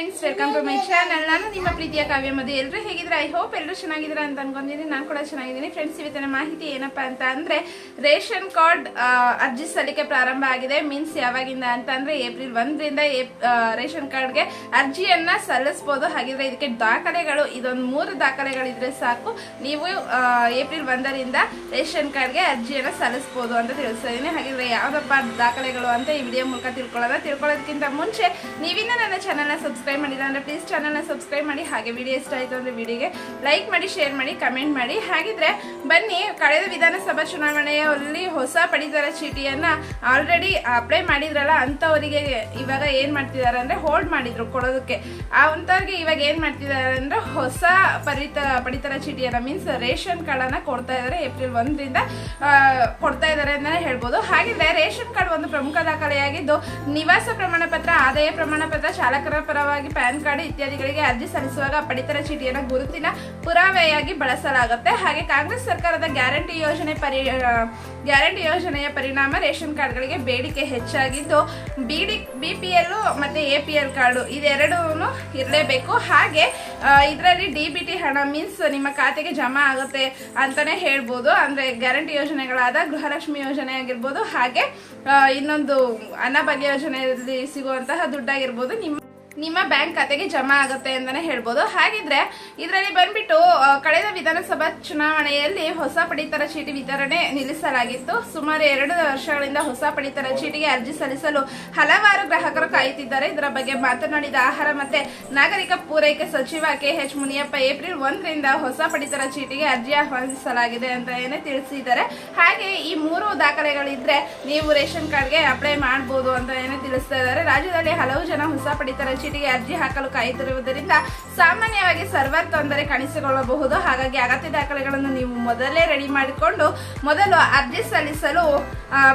Friends welcome to my channel ನಾನು ನಿಮ್ಮ ಪ್ರೀತಿಯ ಕಾವ್ಯ ಮದುವೆ ಎಲ್ಲರೂ ಹೇಗಿದ್ರೆ ಐ ಹೋಪ್ ಎಲ್ಲರೂ ಚೆನ್ನಾಗಿದ್ದೀರಾ ಅಂತ ಅನ್ಕೊಂಡಿದ್ದೀನಿ. ನಾನು ಕೂಡ ಚೆನ್ನಾಗಿದ್ದೀನಿ. ಫ್ರೆಂಡ್ಸ್ ಇವತ್ತಿನ ಮಾಹಿತಿ ಏನಪ್ಪಾ ಅಂತ ಅಂದರೆ, ರೇಷನ್ ಕಾರ್ಡ್ ಅರ್ಜಿ ಸಲ್ಲಿಕೆ ಪ್ರಾರಂಭ ಆಗಿದೆ. ಮೀನ್ಸ್ ಯಾವಾಗಿಂದ ಅಂತ ಅಂದರೆ, ಏಪ್ರಿಲ್ ಒಂದರಿಂದ ರೇಷನ್ ಕಾರ್ಡ್ಗೆ ಅರ್ಜಿಯನ್ನ ಸಲ್ಲಿಸ್ಬೋದು. ಹಾಗಿದ್ರೆ ಇದಕ್ಕೆ ದಾಖಲೆಗಳು, ಇದೊಂದು ಮೂರು ದಾಖಲೆಗಳಿದ್ರೆ ಸಾಕು. ನೀವು ಏಪ್ರಿಲ್ ಒಂದರಿಂದ ರೇಷನ್ ಕಾರ್ಡ್ಗೆ ಅರ್ಜಿಯನ್ನ ಸಲ್ಲಿಸ್ಬೋದು ಅಂತ ತಿಳಿಸ್ತಾ ಹಾಗಿದ್ರೆ ಯಾವ್ದಪ್ಪ ದಾಖಲೆಗಳು ಅಂತ ಈ ವಿಡಿಯೋ ಮೂಲಕ ತಿಳ್ಕೊಳ್ಳೋಣ. ತಿಳ್ಕೊಳ್ಳೋದಕ್ಕಿಂತ ಮುಂಚೆ, ನೀವಿನ್ನ ನನ್ನ ಚಾನಲ್ನ ಸಬ್ಸ್ಕ್ರೈಬ್ ಮಾಡಿಲ್ಲ ಅಂದ್ರೆ ಪ್ಲೀಸ್ ಚಾನಲ್ನ ಸಬ್ಸ್ಕ್ರೈಬ್ ಮಾಡಿ. ಹಾಗೆ ವಿಡಿಯೋ ಇಷ್ಟ ಆಯಿತು ಅಂದರೆ ವಿಡಿಯೋಗೆ ಲೈಕ್ ಮಾಡಿ ಶೇರ್ ಮಾಡಿ ಕಮೆಂಟ್ ಮಾಡಿ. ಹಾಗಿದ್ರೆ ಬನ್ನಿ ಕಳೆದ ವಿಧಾನಸಭಾ ಚುನಾವಣೆಯಲ್ಲಿ ಹೊಸ ಪಡಿತರ ಚೀಟಿಯನ್ನ ಆಲ್ರೆಡಿ ಅಪ್ಲೈ ಮಾಡಿದ್ರಲ್ಲ ಅಂತವರಿಗೆ ಇವಾಗ ಏನು ಮಾಡ್ತಿದ್ದಾರೆ ಅಂದ್ರೆ ಹೋಲ್ಡ್ ಮಾಡಿದ್ರು ಕೊಡೋದಕ್ಕೆ. ಆ ಅಂತವ್ರಿಗೆ ಇವಾಗ ಏನು ಮಾಡ್ತಿದ್ದಾರೆ ಅಂದ್ರೆ ಹೊಸ ಪರಿತ, ಪಡಿತರ ಚೀಟಿಯನ್ನ ಮೀನ್ಸ್ ರೇಷನ್ ಕಾರ್ಡನ್ನು ಕೊಡ್ತಾ ಇದ್ದಾರೆ ಏಪ್ರಿಲ್ ಒಂದರಿಂದ ಕೊಡ್ತಾ ಇದ್ದಾರೆ ಅಂತಲೇ ಹೇಳ್ಬೋದು. ಹಾಗಿದ್ರೆ ರೇಷನ್ ಕಾರ್ಡ್ ಒಂದು ಪ್ರಮುಖ ದಾಖಲೆಯಾಗಿದ್ದು ನಿವಾಸ ಪ್ರಮಾಣ ಪತ್ರ ಆದಾಯ ಪ್ರಮಾಣ ಪತ್ರ ಚಾಲಕರ ಪರವಾಗಿ ಪ್ಯಾನ್ ಕಾರ್ಡ್ ಇತ್ಯಾದಿಗಳಿಗೆ ಅರ್ಜಿ ಸಲ್ಲಿಸುವಾಗ ಪಡಿತರ ಚೀಟಿಯನ್ನು ಗುರುತಿನ ಪುರಾವೆಯಾಗಿ ಬಳಸಲಾಗುತ್ತೆ. ಹಾಗೆ ಕಾಂಗ್ರೆಸ್ ಸರ್ಕಾರದ ಗ್ಯಾರಂಟಿ ಯೋಜನೆ ಪರಿ ಗ್ಯಾರಂಟಿ ಯೋಜನೆಯ ಪರಿಣಾಮ ರೇಷನ್ ಕಾರ್ಡ್ಗಳಿಗೆ ಬೇಡಿಕೆ ಹೆಚ್ಚಾಗಿದ್ದು, ಬಿಡಿ ಬಿ ಪಿ ಎಲ್ ಮತ್ತೆ ಎ ಪಿ ಎಲ್ ಕಾರ್ಡು ಇದೆರಡೂ ಇರಲೇಬೇಕು. ಹಾಗೆ ಇದರಲ್ಲಿ ಡಿ ಬಿ ಟಿ ಹಣ ಮೀನ್ಸ್ ನಿಮ್ಮ ಖಾತೆಗೆ ಜಮಾ ಆಗುತ್ತೆ ಅಂತಾನೆ ಹೇಳ್ಬೋದು. ಅಂದ್ರೆ ಗ್ಯಾರಂಟಿ ಯೋಜನೆಗಳಾದ ಗೃಹಲಕ್ಷ್ಮಿ ಯೋಜನೆ ಆಗಿರ್ಬೋದು, ಹಾಗೆ ಇನ್ನೊಂದು ಅನ್ನಭಾಗ್ಯ ಯೋಜನೆಯಲ್ಲಿ ಸಿಗುವಂತಹ ದುಡ್ಡಾಗಿರ್ಬೋದು. ನಿಮ್ಮ ನಿಮ್ಮ ಬ್ಯಾಂಕ್ ಖಾತೆಗೆ ಜಮಾ ಆಗುತ್ತೆ ಅಂತಾನೆ ಹೇಳ್ಬೋದು. ಹಾಗಿದ್ರೆ ಇದರಲ್ಲಿ ಬಂದ್ಬಿಟ್ಟು ಕಳೆದ ವಿಧಾನಸಭಾ ಚುನಾವಣೆಯಲ್ಲಿ ಹೊಸ ಪಡಿತರ ಚೀಟಿ ವಿತರಣೆ ನಿಲ್ಲಿಸಲಾಗಿತ್ತು. ಸುಮಾರು ಎರಡು ವರ್ಷಗಳಿಂದ ಹೊಸ ಪಡಿತರ ಚೀಟಿಗೆ ಅರ್ಜಿ ಸಲ್ಲಿಸಲು ಹಲವಾರು ಗ್ರಾಹಕರು ಕಾಯುತ್ತಿದ್ದಾರೆ. ಇದರ ಬಗ್ಗೆ ಮಾತನಾಡಿದ ಆಹಾರ ಮತ್ತೆ ನಾಗರಿಕ ಪೂರೈಕೆ ಸಚಿವ ಕೆ ಎಚ್ ಮುನಿಯಪ್ಪ, ಏಪ್ರಿಲ್ ಒಂದರಿಂದ ಹೊಸ ಪಡಿತರ ಚೀಟಿಗೆ ಅರ್ಜಿ ಆಹ್ವಾನಿಸಲಾಗಿದೆ ಅಂತ ಏನೇ ತಿಳಿಸಿದ್ದಾರೆ ಹಾಗೆ ಈ ಮೂರು ದಾಖಲೆಗಳಿದ್ರೆ ನೀವು ರೇಷನ್ ಕಾರ್ಡ್ಗೆ ಅಪ್ಲೈ ಮಾಡಬಹುದು ಅಂತ ಏನೇ ತಿಳಿಸ್ತಾ ಇದ್ದಾರೆ. ರಾಜ್ಯದಲ್ಲಿ ಹಲವು ಜನ ಹೊಸ ಪಡಿತರ ಅರ್ಜಿ ಹಾಕಲು ಕಾಯುತ್ತಿರುವುದರಿಂದ ಸಾಮಾನ್ಯವಾಗಿ ಸರ್ವರ್ ತೊಂದರೆ ಕಾಣಿಸಿಕೊಳ್ಳಬಹುದು. ಹಾಗಾಗಿ ಅಗತ್ಯ ದಾಖಲೆಗಳನ್ನು ನೀವು ಮೊದಲೇ ರೆಡಿ ಮಾಡಿಕೊಂಡು ಮೊದಲು ಅರ್ಜಿ ಸಲ್ಲಿಸಲು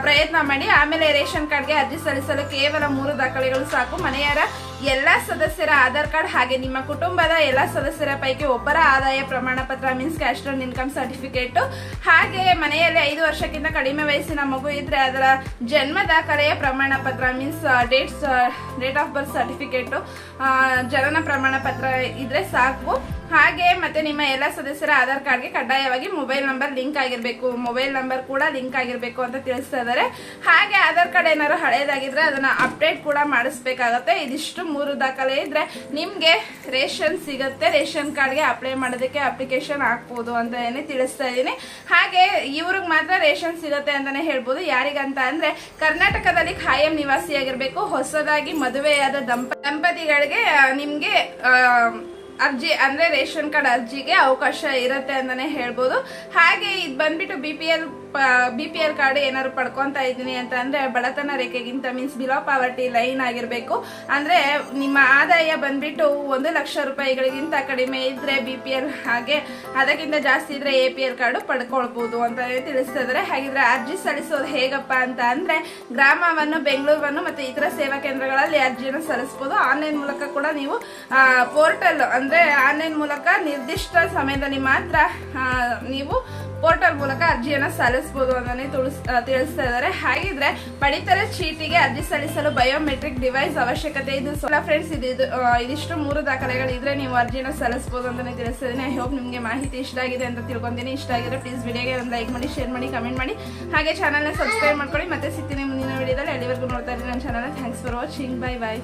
ಪ್ರಯತ್ನ ಮಾಡಿ. ಆಮೇಲೆ ರೇಷನ್ ಕಾರ್ಡ್ಗೆ ಅರ್ಜಿ ಸಲ್ಲಿಸಲು ಕೇವಲ ಮೂರು ದಾಖಲೆಗಳು ಸಾಕು. ಮನೆಯರ ಎಲ್ಲ ಸದಸ್ಯರ ಆಧಾರ್ ಕಾರ್ಡ್ ಹಾಗೆ ನಿಮ್ಮ ಕುಟುಂಬದ ಎಲ್ಲ ಸದಸ್ಯರ ಪೈಕಿ ಒಬ್ಬರ ಆದಾಯ ಪ್ರಮಾಣ ಪತ್ರ ಮೀನ್ಸ್ ಕ್ಯಾಸ್ಟ್ರಲ್ ಇನ್ಕಮ್ ಸರ್ಟಿಫಿಕೇಟ್. ಹಾಗೆ ಮನೆಯಲ್ಲಿ ಐದು ವರ್ಷಕ್ಕಿಂತ ಕಡಿಮೆ ವಯಸ್ಸಿನ ಮಗು ಇದ್ರೆ ಅದರ ಜನ್ಮ ದಾಖಲೆಯ ಪ್ರಮಾಣ ಪತ್ರ means dates date of birth certificate ಜನನ ಪ್ರಮಾಣ ಪತ್ರ ಇದ್ರೆ ಸಾಕು. ಹಾಗೆ ಮತ್ತೆ ನಿಮ್ಮ ಎಲ್ಲ ಸದಸ್ಯರ ಆಧಾರ್ ಕಾರ್ಡ್ಗೆ ಕಡ್ಡಾಯವಾಗಿ ಮೊಬೈಲ್ ನಂಬರ್ ಲಿಂಕ್ ಆಗಿರ್ಬೇಕು. ಮೊಬೈಲ್ ನಂಬರ್ ಕೂಡ ಲಿಂಕ್ ಆಗಿರ್ಬೇಕು ಅಂತ ತಿಳಿಸ್ತಾ ಇದ್ದಾರೆ ಹಾಗೆ ಆಧಾರ್ ಕಾರ್ಡ್ ಏನಾದ್ರು ಹಳೇದಾಗಿದ್ರೆ ಅದನ್ನ ಅಪ್ಡೇಟ್ ಕೂಡ ಮಾಡಿಸ್ಬೇಕಾಗತ್ತೆ. ಇದಿಷ್ಟು ಮೂರು ದಾಖಲೆ ಇದ್ರೆ ನಿಮ್ಗೆ ರೇಷನ್ ಸಿಗುತ್ತೆ. ರೇಷನ್ ಕಾರ್ಡ್ಗೆ ಅಪ್ಲೈ ಮಾಡೋದಕ್ಕೆ ಅಪ್ಲಿಕೇಶನ್ ಹಾಕ್ಬೋದು ಅಂತ ಏನೇ ತಿಳಿಸ್ತಾ ಇದ್ದೀನಿ ಹಾಗೆ ಇವ್ರಿಗೆ ಮಾತ್ರ ರೇಷನ್ ಸಿಗುತ್ತೆ ಅಂತಾನೆ ಹೇಳ್ಬೋದು. ಯಾರಿಗಂತ ಅಂದ್ರೆ ಕರ್ನಾಟಕದಲ್ಲಿ ಖಾಯಂ ನಿವಾಸಿಯಾಗಿರಬೇಕು. ಹೊಸದಾಗಿ ಮದುವೆಯಾದ ದಂಪ, ದಂಪತಿಗಳಿಗೆ ನಿಮ್ಗೆ ಅರ್ಜಿ ಅಂದ್ರೆ ರೇಷನ್ ಕಾರ್ಡ್ ಅರ್ಜಿಗೆ ಅವಕಾಶ ಇರುತ್ತೆ ಅಂತಾನೆ ಹೇಳ್ಬೋದು. ಹಾಗೆ ಇದು ಬಂದ್ಬಿಟ್ಟು B P L B P L card ಏನಾದ್ರು ಪಡ್ಕೊಂತ ಇದ್ದೀನಿ ಅಂತ ಅಂದ್ರೆ ಬಡತನ ರೇಖೆಗಿಂತ ಮೀನ್ಸ್ ಬಿಲೋ ಪಾವರ್ಟಿ ಲೈನ್ ಆಗಿರ್ಬೇಕು. ಅಂದ್ರೆ ನಿಮ್ಮ ಆದಾಯ ಬಂದ್ಬಿಟ್ಟು ಒಂದು ಲಕ್ಷ ರೂಪಾಯಿಗಳಿಗಿಂತ ಕಡಿಮೆ ಇದ್ರೆ ಬಿ ಪಿ ಎಲ್ ಹಾಗೆ, ಅದಕ್ಕಿಂತ ಜಾಸ್ತಿ ಇದ್ರೆ ಎ ಪಿ ಎಲ್ ಕಾರ್ಡ್ ಪಡ್ಕೊಳ್ಬಹುದು ಅಂತ ತಿಳಿಸ್ತಾ ಹಾಗಿದ್ರೆ ಅರ್ಜಿ ಸಲ್ಲಿಸೋದು ಹೇಗಪ್ಪ ಅಂತ ಅಂದ್ರೆ ಗ್ರಾಮವನ್ನು ಬೆಂಗಳೂರನ್ನು ಮತ್ತೆ ಇತರ ಸೇವಾ ಕೇಂದ್ರಗಳಲ್ಲಿ ಅರ್ಜಿಯನ್ನು ಸಲ್ಲಿಸಬಹುದು ಆನ್ಲೈನ್ ಮೂಲಕ ಕೂಡ ನೀವು ಪೋರ್ಟಲ್ ಅಂದ್ರೆ ಆನ್ಲೈನ್ ಮೂಲಕ ನಿರ್ದಿಷ್ಟ ಸಮಯದಲ್ಲಿ ಮಾತ್ರ ನೀವು ಪೋರ್ಟಲ್ ಮೂಲಕ ಅರ್ಜಿಯನ್ನು ಸಲ್ಲಿಸಬಹುದು ತಿಳಿಸ್ ತಿಳಿಸ್ತಾ ಇದ್ದಾರೆ. ಹಾಗಿದ್ರೆ ಪಡಿತರ ಚೀಟಿಗೆ ಅರ್ಜಿ ಸಲ್ಲಿಸಲು ಬಯೋಮೆಟ್ರಿಕ್ ಡಿವೈಸ್ ಅವಶ್ಯಕತೆ ಇದು. ಫ್ರೆಂಡ್ಸ್ ಇದು ಇದಿಷ್ಟು ಮೂರು ದಾಖಲೆಗಳಿದ್ರೆ ನೀವು ಅರ್ಜಿಯನ್ನು ಸಲ್ಲಿಸಬಹುದು ಅಂತಾನೆ ತಿಳಿಸ್ತಾ ಇದ್ದೀನಿ. ಐ ಹೋಪ್ ನಿಮಗೆ ಮಾಹಿತಿ ಇಷ್ಟ ಆಗಿದೆ ಅಂತ ತಿಳ್ಕೊಂತೀನಿ. ಇಷ್ಟ ಆಗಿದ್ರೆ ಪ್ಲೀಸ್ ವಿಡಿಯೋಗೆ ಒಂದು ಲೈಕ್ ಮಾಡಿ ಶೇರ್ ಮಾಡಿ ಕಮೆಂಟ್ ಮಾಡಿ. ಹಾಗೆ ಚಾನಲ್ನ ಸಬ್ಸ್ಕ್ರೈಬ್ ಮಾಡ್ಕೊಳ್ಳಿ. ಮತ್ತೆ ಸಿಗ್ತೀನಿ ಮುಂದಿನ ವಿಡಿಯೋದಲ್ಲಿ ಅಲ್ಲಿವರೆಗೂ ನೋಡ್ತಾ ಇದ್ದೀನಿ ನನ್ನ channel thanks for watching bye bye